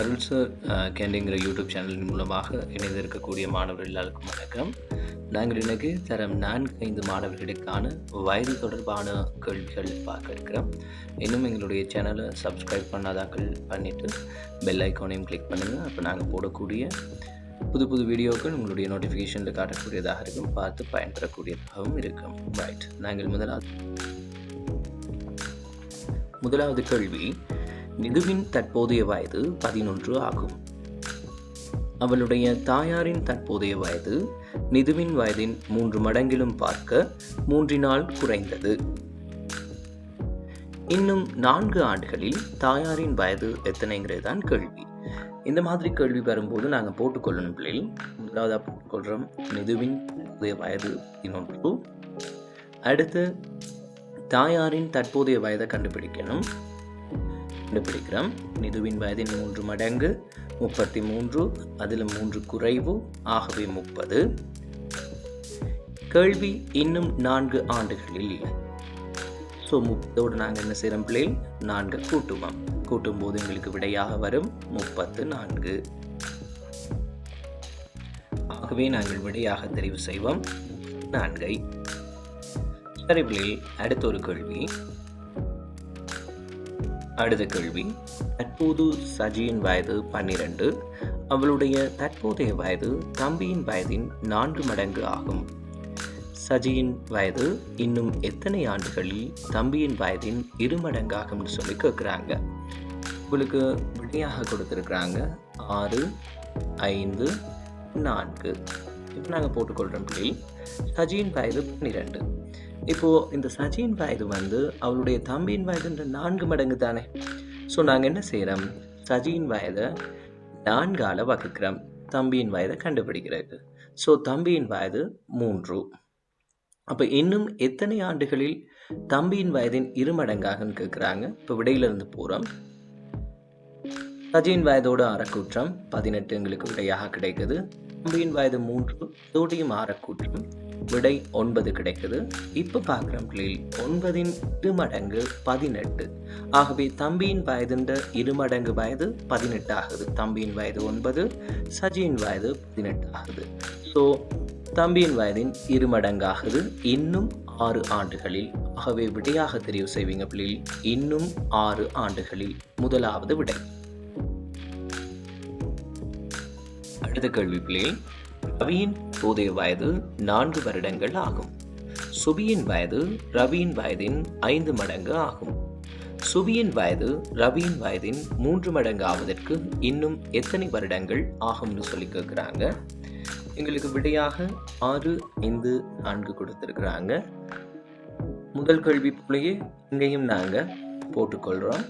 அருள் sir கேண்டிங்கிற YouTube சேனலின் மூலமாக இணைந்திருக்கக்கூடிய மாணவர்கள் எல்லாருக்கும் வணக்கம். நாங்கள் இன்றைக்கு தரம் நான்கு ஐந்து மாணவர்களுக்கான வயது தொடர்பான கேள்விகள் பார்க்க இருக்கிறோம். இன்னும் எங்களுடைய சேனலை சப்ஸ்கிரைப் பண்ணாதாக்கள் பண்ணிவிட்டு பெல் ஐக்கானையும் கிளிக் பண்ணுங்கள் அப்போ நாங்கள் போடக்கூடிய புது புது வீடியோக்கள் உங்களுடைய நோட்டிஃபிகேஷனில் காட்டக்கூடியதாக இருக்கும். பார்த்து பயன்பெறக்கூடியதாகவும் இருக்கும். ரைட் நாங்கள் முதலாவது முதலாவது கேள்வி. நிதுவின் தற்போதைய வயது பதினொன்று ஆகும். அவளுடைய தாயாரின் தற்போதைய வயது நிதுவின் வயதின் மூன்று மடங்கிலும் பார்க்க மூன்றினால் குறைந்தது. இன்னும் நான்கு ஆண்டுகளில் தாயாரின் வயது எத்தனைங்கிறது தான் கேள்வி. இந்த மாதிரி கேள்வி வரும்போது நாங்கள் போட்டுக்கொள்ளணும் பிள்ளைகள். முதலாவதாக போட்டுக்கொள்கிறோம் நிதுவின் தற்போதைய வயது பதினொன்று அடுத்து தாயாரின் தற்போதைய வயதை கண்டுபிடிக்கணும். கண்டுபிடிக்கிறோம். நிதுவின் வயதின் மூன்று மடங்கு முப்பத்தி மூன்று அதில் மூன்று குறைவு ஆகவே முப்பது. கேள்வி இன்னும் நான்கு ஆண்டுகளில் ஸோ முப்பதோடு நாங்கள் என்ன செய்கிறோம் பிள்ளைகள் நான்கு கூட்டுவோம். கூட்டும் போது எங்களுக்கு விடையாக வரும் முப்பத்து நான்கு. ஆகவே நாங்கள் விடையாக தெரிவு செய்வோம். நான்கை. சரி பிள்ளைகள் அடுத்த ஒரு கேள்வி. அடுத்த கேள்வி. தற்போது சஜியின் வயது பன்னிரண்டு. அவளுடைய தற்போதைய வயது தம்பியின் வயதின் நான்கு மடங்கு ஆகும். சஜியின் வயது இன்னும் எத்தனை ஆண்டுகளில் தம்பியின் வயதின் இரு மடங்காகும்னு சொல்லி கேட்குறாங்க உங்களுக்கு விடையாக கொடுத்துருக்குறாங்க. ஆறு ஐந்து நான்கு. இப்போ நாங்கள் போட்டுக்கொள்கிறோம் பிள்ளை சஜியின் வயது பன்னிரெண்டு. இப்போ இந்த சஜியின் வயது வந்து அவளுடைய தம்பியின் வயதுன்ற நான்கு மடங்கு தானே. ஸோ நாங்கள் என்ன செய்கிறோம் சஜியின் வயதை நான்கால வகுக்கிறோம். தம்பியின் வயதை கண்டுபிடிக்கிறது. ஸோ தம்பியின் வயது மூன்று. அப்போ இன்னும் எத்தனை ஆண்டுகளில் தம்பியின் வயதின் இரு மடங்காகன்னு கேட்குறாங்க இப்போ விடையிலிருந்து போகிறோம் சஜியின் வயதோடு அறக்கூற்றம் பதினெட்டு எங்களுக்கு விடையாக கிடைக்குது. தம்பியின் வயது மூன்று இதோடையும் ஆறக்கூற்றம் விடை ஒன்பது கிடைக்குது. இப்போ பார்க்குற பிள்ளைகள் ஒன்பதின் இரு மடங்கு பதினெட்டு. ஆகவே தம்பியின் வயதுன்ற இரு மடங்கு வயது பதினெட்டு ஆகுது. தம்பியின் வயது ஒன்பது சஜியின் வயது பதினெட்டு ஆகுது. ஸோ தம்பியின் வயதின் இரு மடங்காகுது இன்னும் ஆறு ஆண்டுகளில் ஆகவே விடையாக தெரிவு செய்வீங்க பிள்ளையில் இன்னும் ஆறு ஆண்டுகளில் முதலாவது விடை. அடுத்த கேள்வி பிள்ளை ரவியின் தோதைய வயது நான்கு வருடங்கள் ஆகும். சுபியின் வயது ரவியின் வயதின் ஐந்து மடங்கு ஆகும். சுபியின் வயது ரவியின் வயதின் மூன்று மடங்கு ஆவதற்கு இன்னும் எத்தனை வருடங்கள் ஆகும்னு சொல்லி கேட்குறாங்க எங்களுக்கு விடையாக ஆறு ஐந்து நான்கு கொடுத்துருக்குறாங்க. முதல் கேள்வி பிள்ளையே இங்கேயும் நாங்கள் போட்டுக்கொள்கிறோம்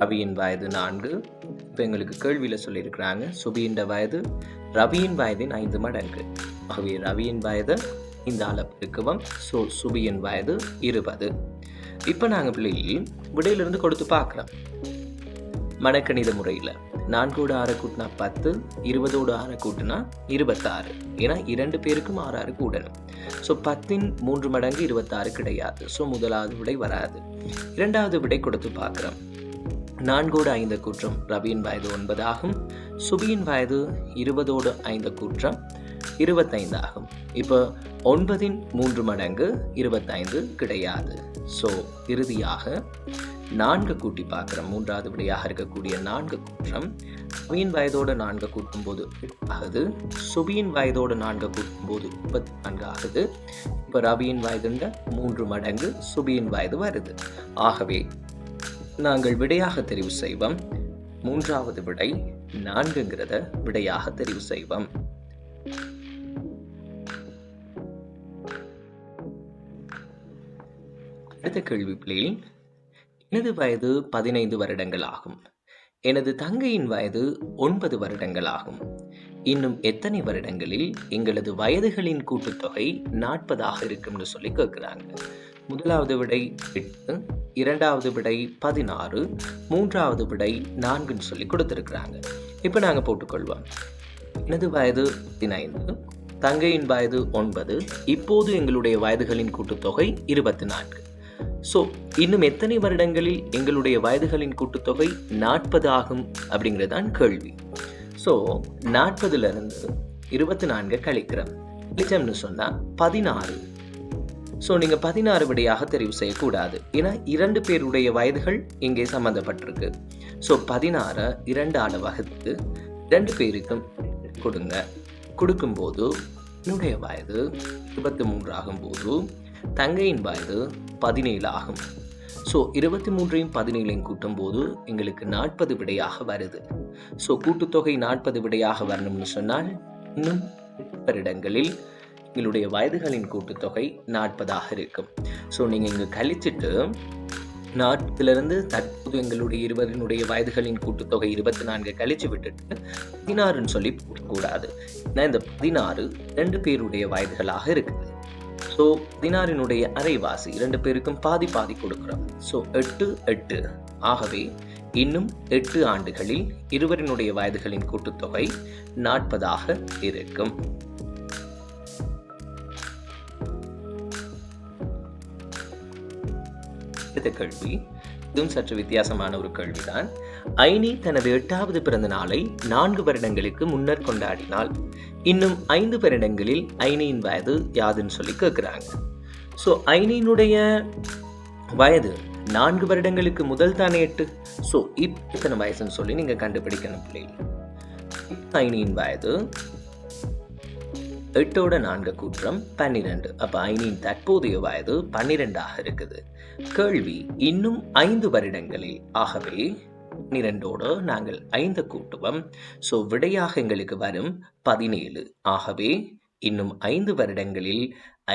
ரவியின் வயது நான்கு இப்போ எங்களுக்கு கேள்வியில் சொல்லியிருக்கிறாங்க. சுபியின் வயது ரவியின் வயதின் ஐந்து மடங்கு. ஆகவே ரவியின் வயது இந்த அளவு இருக்குவோம் ஸோ சுபியின் வயது இருபது. இப்போ நாங்கள் பிள்ளைகள் விடையிலிருந்து கொடுத்து பார்க்குறோம். மடக்கணித முறையில். நான்கோடு ஆறு கூட்டினா பத்து இருபதோடு ஆறு கூட்டினா இருபத்தாறு. ஏன்னா இரண்டு பேருக்கும் ஆறு ஆறு கூடணும். ஸோ பத்தின் மூன்று மடங்கு இருபத்தாறு கிடையாது. ஸோ முதலாவது விடை வராது. இரண்டாவது விடை கொடுத்து பார்க்குறோம். நான்கோடு ஐந்து கூற்றம் ரவியின் வயது ஒன்பதாகும். சுபியின் வயது இருபதோடு ஐந்து கூற்றம் இருபத்தைந்து ஆகும் இப்போ ஒன்பதின் மூன்று மடங்கு இருபத்தைந்து கிடையாது. ஸோ இறுதியாக நான்கு கூட்டி பார்க்குறோம். மூன்றாவது விடையாக இருக்கக்கூடிய நான்கு கூற்றம் ரவியின் வயதோடு நான்கு கூட்டும் போது ஆகுது சுபியின் வயதோடு நான்கு கூட்டும் போது முப்பத்தி நான்கு ஆகுது இப்போ ரவியின் வயதுன்ற மூன்று மடங்கு சுபியின் வயது வருது. ஆகவே நாங்கள் விடையாக தெரிவு செய்வோம். மூன்றாவது விடை நான்குங்கிறத விடையாக தெரிவு செய்வோம். அடுத்த கேள்வி பிள்ளையில் எனது வயது பதினைந்து வருடங்கள் ஆகும். எனது தங்கையின் வயது ஒன்பது வருடங்கள் ஆகும். இன்னும் எத்தனை வருடங்களில் எங்களது வயதுகளின் கூட்டுத்தொகை நாற்பதாக இருக்கும்னு சொல்லி கேட்குறாங்க முதலாவது விடை எட்டு இரண்டாவது விடை பதினாறு மூன்றாவது விடை நான்குன்னு சொல்லி கொடுத்துருக்குறாங்க. இப்போ நாங்கள் போட்டுக்கொள்வோம். எனது வயது பதினைந்து தங்கையின் வயது ஒன்பது இப்போது எங்களுடைய வயதுகளின் கூட்டுத்தொகை இருபத்தி நான்கு ஸோ இன்னும் எத்தனை வருடங்களில் எங்களுடைய வயதுகளின் கூட்டுத்தொகை நாற்பது ஆகும் அப்படிங்கிறது தான் கேள்வி. ஸோ நாற்பதுலேருந்து இருபத்தி நான்கு கழிக்கிறோம். நிஜம்னு சொன்னால் பதினாறு. ஸோ நீங்கள் பதினாறு விடையாக தெரிவு செய்யக்கூடாது. ஏன்னா இரண்டு பேருடைய வயதுகள் இங்கே சம்மந்தப்பட்டிருக்கு ஸோ பதினாறை இரண்டு வகுத்து ரெண்டு பேருக்கும் கொடுங்க. கொடுக்கும்போது என்னுடைய வயது இருபத்தி மூன்று ஆகும்போது தங்கையின் வயது பதினேழு ஆகும். ஸோ இருபத்தி மூன்றையும் பதினேழையும் கூட்டும்போது எங்களுக்கு நாற்பது விடையாக வருது. ஸோ கூட்டுத்தொகை நாற்பது விடையாக வரணும்னு சொன்னால் இன்னும் வருடங்களில் எங்களுடைய வயதுகளின் கூட்டுத்தொகை நாற்பதாக இருக்கும். ஸோ நீங்கள் இங்கே கழிச்சிட்டு நாற்பதுலேருந்து தற்போது எங்களுடைய இருவரினுடைய வயதுகளின் கூட்டுத்தொகை இருபத்தி நான்கு கழிச்சு விட்டுட்டு பதினாறுன்னு சொல்லி போடக்கூடாது. ஏன்னா இந்த பதினாறு ரெண்டு பேருடைய வயதுகளாக இருக்குது. ஸோ பதினாறினுடைய அரைவாசி ரெண்டு பேருக்கும் பாதி பாதி கொடுக்குறோம். ஸோ எட்டு எட்டு. ஆகவே இன்னும் எட்டு ஆண்டுகளில் இருவரினுடைய வயதுகளின் கூட்டுத்தொகை நாற்பதாக இருக்கும். அடுத்த கேள்வி. இதுவும் சற்று வித்தியாசமான ஒரு கேள்விதான். ஐனி தனது எட்டாவது பிறந்த நாளை நான்கு வருடங்களுக்கு முன்னர் கொண்டாடினால் இன்னும் ஐந்து வருடங்களில் ஐனியின் வயது யாதுன்னு சொல்லி கேட்குறாங்க ஸோ ஐனியினுடைய வயது நான்கு வருடங்களுக்கு முதல் தானே எட்டு? ஸோ இத்தனை வயசுன்னு சொல்லி நீங்கள் கண்டுபிடிக்கணும் பிள்ளைகள். ஐனியின் வயது எட்டோட நான்கு கூற்றம் பன்னிரெண்டு. அப்போ ஐனியின் தற்போதைய வயது பன்னிரெண்டாக இருக்குது. கேள்வி இன்னும் ஐந்து வருடங்களில் ஆகவே இரண்டோடு நாங்கள் ஐந்து கூட்டுவோம். ஸோ விடையாக எங்களுக்கு வரும் பதினேழு. ஆகவே இன்னும் ஐந்து வருடங்களில்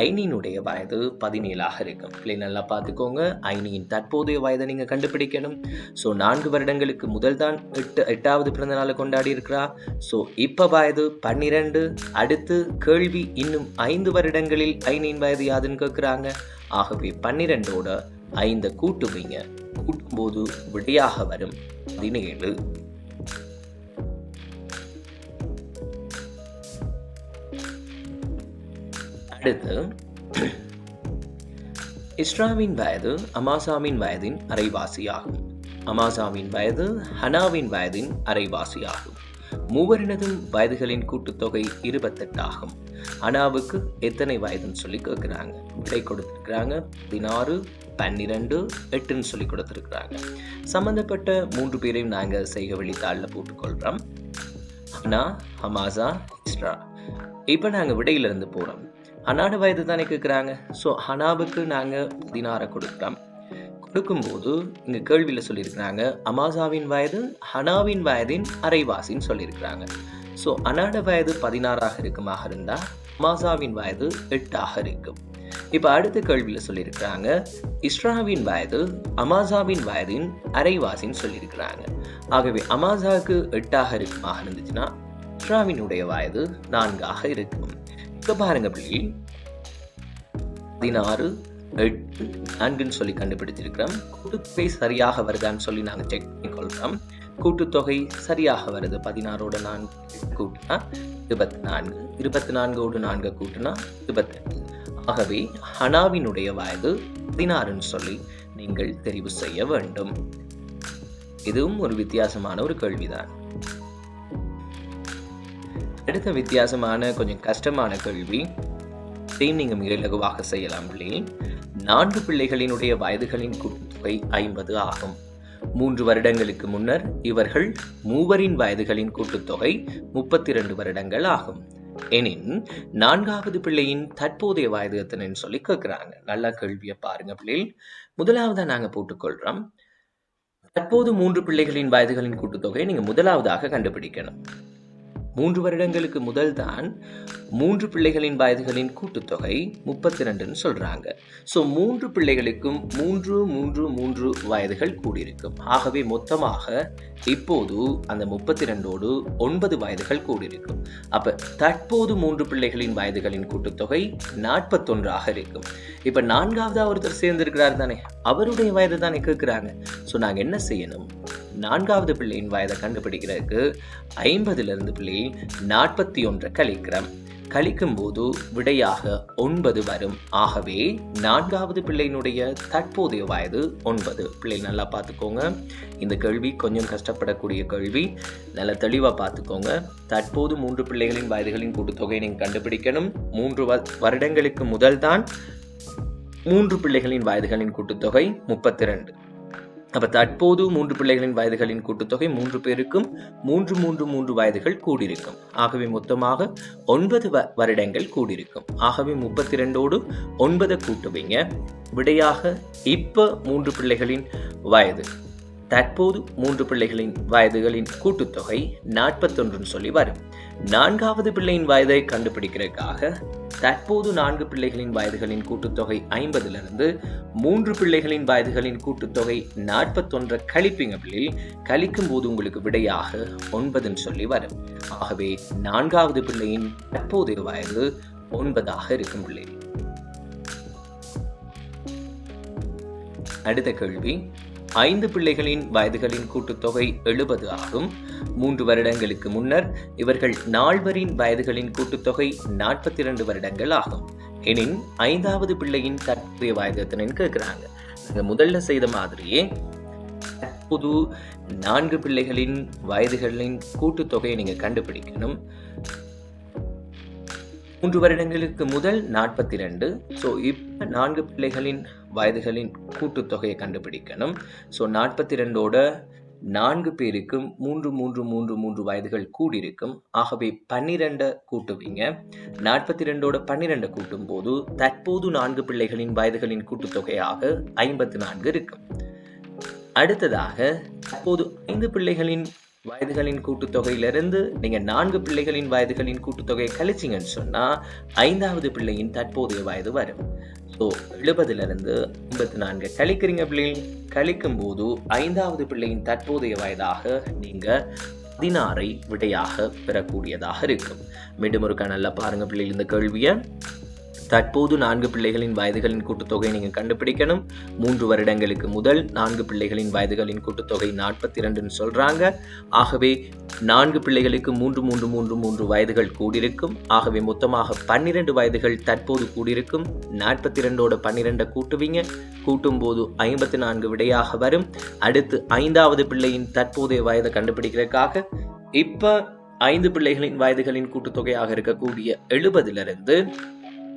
ஐனியினுடைய வயது பதினேழாக இருக்கும். பிள்ளை நல்லா பார்த்துக்கோங்க. ஐனியின் தற்போதைய வயதை நீங்கள் கண்டுபிடிக்கணும். ஸோ நான்கு வருடங்களுக்கு முதல் தான் எட்டு எட்டாவது பிறந்த நாளை கொண்டாடி இருக்கிறா. ஸோ இப்போ வயது பன்னிரெண்டு. அடுத்து கேள்வி இன்னும் ஐந்து வருடங்களில் ஐனியின் வயது யாதுன்னு கேட்குறாங்க ஆகவே பன்னிரெண்டோட ஐந்து கூட்டுவீங்க. கூட்டும்போது விடையாக வரும். பதினேழு. அடுத்து இஸ்ராவின் வயது அமாசாவின் வயதின் அரைவாசியாகும். அமாசாவின் வயது ஹனாவின் வயதின் அரைவாசியாகும். மூவரினதும் வயதுகளின் கூட்டுத்தொகை இருபத்தெட்டாகும். ஹனாவுக்கு எத்தனை வயதுன்னு சொல்லி கேட்குறாங்க விடை கொடுத்துருக்குறாங்க. பதினாறு பன்னிரெண்டு எட்டுன்னு சொல்லி கொடுத்துருக்குறாங்க. சம்மந்தப்பட்ட மூன்று பேரையும் நாங்கள் செய்க வழித்தாளில் போட்டுக்கொள்கிறோம் அனா ஹமாசா இஸ்ரா. இப்போ நாங்கள் விடையிலிருந்து போகிறோம் அனாட வயது தானே கேட்குறாங்க ஸோ ஹனாவுக்கு நாங்கள் பதினாறை கொடுக்குறோம். கொடுக்கும்போது இங்கே கேள்வியில் சொல்லியிருக்கிறாங்க அமாசாவின் வயது ஹனாவின் வயதின் அரைவாசின்னு சொல்லியிருக்கிறாங்க. ஸோ அனாட வயது பதினாறாக இருக்குமாக இருந்தால் அமாசாவின் வயது எட்டாக இருக்கும். இப்போ அடுத்த கேள்வியில் சொல்லியிருக்கிறாங்க. இஸ்ராவின் வயது அமாசாவின் வயதின் அரைவாசின்னு சொல்லியிருக்கிறாங்க. ஆகவே அமாசாவுக்கு எட்டாக இருக்குமாக இருந்துச்சுன்னா இஸ்ராவினுடைய வயது நான்காக இருக்கும். இப்போ பாருங்க பிள்ளை. பதினாறு எட்டு நான்குன்னு சொல்லி கண்டுபிடிச்சிருக்கிறோம். கூட்டுத்தொகை சரியாக வருதான்னு சொல்லி நாங்கள் செக் பண்ணி கொள்கிறோம் கூட்டுத்தொகை சரியாக வருது. பதினாறோட நான்கு கூட்டினா இருபத்தி நான்கு. இருபத்தி நான்கோடு நான்கு கூட்டினா இருபத்தெட்டு. ஆகவே ஹனாவினுடைய வயது பதினாறுன்னு சொல்லி நீங்கள் தெரிவு செய்ய வேண்டும். இதுவும் ஒரு வித்தியாசமான ஒரு கேள்விதான். அடுத்த வித்தியாசமான கொஞ்சம் கஷ்டமான கேள்வி. இதையும் நீங்கள் மிக இலகுவாக செய்யலாம் பிள்ளை. நான்கு பிள்ளைகளினுடைய வயதுகளின் கூட்டுத்தொகை ஐம்பது ஆகும். மூன்று வருடங்களுக்கு முன்னர் இவர்கள் மூவரின் வயதுகளின் கூட்டுத்தொகை முப்பத்தி இரண்டு வருடங்கள் ஆகும். எனின் நான்காவது பிள்ளையின் தற்போதைய வயது எத்தனைன்னு சொல்லி கேட்குறாங்க. நல்ல கேள்வியை பாருங்க பிள்ளை முதலாவதாக நாங்க போட்டுக்கொள்றோம். தற்போது மூன்று பிள்ளைகளின் வயதுகளின் கூட்டுத்தொகையை நீங்க முதலாவதாக கண்டுபிடிக்கணும். மூன்று வருடங்களுக்கு முதல் தான் மூன்று பிள்ளைகளின் வயதுகளின் கூட்டுத்தொகை முப்பத்தி ரெண்டுன்னு சொல்கிறாங்க ஸோ மூன்று பிள்ளைகளுக்கும் மூன்று மூன்று மூன்று வயதுகள் கூடியிருக்கும். ஆகவே மொத்தமாக இப்போது அந்த முப்பத்தி ரெண்டோடு ஒன்பது வயதுகள் கூடியிருக்கும். அப்போ தற்போது மூன்று பிள்ளைகளின் வயதுகளின் கூட்டுத்தொகை நாற்பத்தொன்றாக இருக்கும். இப்போ நான்காவதாக ஒருத்தர் சேர்ந்திருக்கிறார் தானே? அவருடைய வயது தானே கேட்குறாங்க ஸோ நாங்கள் என்ன செய்யணும்? நான்காவது பிள்ளையின் வயதை கண்டுபிடிக்கிறதுக்கு ஐம்பதுலேருந்து பிள்ளை நாற்பத்தி ஒன்றை கழிக்கிறோம். கழிக்கும் போது விடையாக ஒன்பது வரும். ஆகவே நான்காவது பிள்ளையினுடைய தற்போதைய வயது ஒன்பது. பிள்ளை நல்லா பார்த்துக்கோங்க. இந்த கேள்வி கொஞ்சம் கஷ்டப்படக்கூடிய கேள்வி. நல்ல தெளிவாக பார்த்துக்கோங்க. தற்போது மூன்று பிள்ளைகளின் வயதுகளின் கூட்டுத்தொகையை நீங்கள் கண்டுபிடிக்கணும். மூன்று வ- வருடங்களுக்கு முதல்தான் மூன்று பிள்ளைகளின் வயதுகளின் கூட்டுத்தொகை முப்பத்தி ரெண்டு. அப்போ தற்போது மூன்று பிள்ளைகளின் வயதுகளின் கூட்டுத்தொகை மூன்று பேருக்கும் மூன்று மூன்று மூன்று வயதுகள் கூடியிருக்கும். ஆகவே மொத்தமாக ஒன்பது வ- வருடங்கள் கூடியிருக்கும். ஆகவே முப்பத்தி ரெண்டோடு ஒன்பதை கூட்டுவீங்க. விடையாக இப்போ மூன்று பிள்ளைகளின் வயது. தற்போது மூன்று பிள்ளைகளின் வயதுகளின் கூட்டுத்தொகை நாற்பத்தொன்றுன்னு சொல்லி வரும். நான்காவது பிள்ளையின் வயதை கண்டுபிடிக்கிறதுக்காக தற்போது நான்கு பிள்ளைகளின் வயதுகளின் கூட்டுத்தொகை ஐம்பதிலிருந்து மூன்று பிள்ளைகளின் வயதுகளின் கூட்டுத்தொகை நாற்பத்தொன்றை கழிப்பீங்க பிள்ளை கழிக்கும் போது உங்களுக்கு விடையாக ஒன்பதுன்னு சொல்லி வரும். ஆகவே நான்காவது பிள்ளையின் தற்போதைய வயது ஒன்பதாக இருக்கும் பிள்ளை. அடுத்த கேள்வி. ஐந்து பிள்ளைகளின் வயதுகளின் கூட்டுத்தொகை எழுபது ஆகும். மூன்று வருடங்களுக்கு முன்னர் இவர்கள் நால்வரின் வயதுகளின் கூட்டுத்தொகை நாற்பத்தி இரண்டு வருடங்கள் ஆகும். எனின் ஐந்தாவது பிள்ளையின் தற்போதைய வயது கேட்குறாங்க நாங்க முதல்ல செய்த மாதிரியே தற்போது நான்கு பிள்ளைகளின் வயதுகளின் கூட்டுத்தொகையை நீங்கள் கண்டுபிடிக்கணும். மூன்று வருடங்களுக்கு முதல் நாற்பத்தி ரெண்டு ஸோ இப்போ நான்கு பிள்ளைகளின் வயதுகளின் கூட்டுத்தொகையை கண்டுபிடிக்கணும். ஸோ நாற்பத்தி ரெண்டோட நான்கு பேருக்கும் மூன்று மூன்று மூன்று மூன்று வயதுகள் கூடியிருக்கும். ஆகவே பன்னிரெண்டை கூட்டுவீங்க. நாற்பத்தி ரெண்டோட பன்னிரெண்டை கூட்டும் போது தற்போது நான்கு பிள்ளைகளின் வயதுகளின் கூட்டுத்தொகையாக ஐம்பத்தி நான்கு இருக்கும். அடுத்ததாக தற்போது ஐந்து பிள்ளைகளின் வயதுகளின் கூட்டுத்தொகையிலிருந்து நீங்கள் நான்கு பிள்ளைகளின் வயதுகளின் கூட்டுத்தொகையை கழிச்சிங்கன்னு சொன்னால் ஐந்தாவது பிள்ளையின் தற்போதைய வயது வரும். ஸோ எழுபதுலேருந்து ஐம்பத்தி நான்கு கழிக்கிறீங்க பிள்ளைகள். கழிக்கும் போது ஐந்தாவது பிள்ளையின் தற்போதைய வயதாக நீங்கள் பதினாறை விடையாக பெறக்கூடியதாக இருக்கும். மீண்டும் ஒரு கணலில் பாருங்க பிள்ளைகள் இந்த கேள்வியை. தற்போது நான்கு பிள்ளைகளின் வயதுகளின் கூட்டுத்தொகை நீங்கள் கண்டுபிடிக்கணும். மூன்று வருடங்களுக்கு முதல் நான்கு பிள்ளைகளின் வயதுகளின் கூட்டுத்தொகை நாற்பத்தி ரெண்டுன்னு சொல்கிறாங்க ஆகவே நான்கு பிள்ளைகளுக்கு மூன்று மூன்று மூன்று மூன்று வயதுகள் கூடியிருக்கும். ஆகவே மொத்தமாக பன்னிரண்டு வயதுகள் தற்போது கூடியிருக்கும். நாற்பத்தி இரண்டோட பன்னிரெண்டை கூட்டுவீங்க. கூட்டும் போது ஐம்பத்தி நான்கு விடையாக வரும். அடுத்து ஐந்தாவது பிள்ளையின் தற்போதைய வயதை கண்டுபிடிக்கிறதுக்காக இப்போ ஐந்து பிள்ளைகளின் வயதுகளின் கூட்டுத்தொகையாக இருக்கக்கூடிய எழுபதிலிருந்து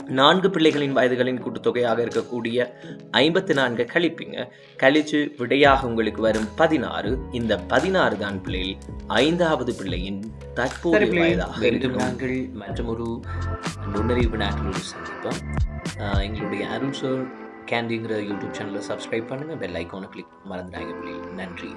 நான்கு பிள்ளைகளின் வயதுகளின் கூட்டுத்தொகையாக இருக்கக்கூடிய ஐம்பத்தி நான்கு கழிப்பீங்க. கழிச்சு விடையாக உங்களுக்கு வரும் பதினாறு. இந்த பதினாறு தான் பிள்ளையில் ஐந்தாவது பிள்ளையின் தற்போதைய. வயதாக இருக்கும். நாங்கள் மற்றும் ஒரு நுண்ணறிவு நாட்டில் சந்திப்போம். எங்களுடைய அருள் சார் கேண்டிங்கிற யூடியூப் சேனலை சப்ஸ்கிரைப் பண்ணுங்க. பெல் ஐக்கானை கிளிக் மறந்துடாங்க பிள்ளைகள். நன்றி.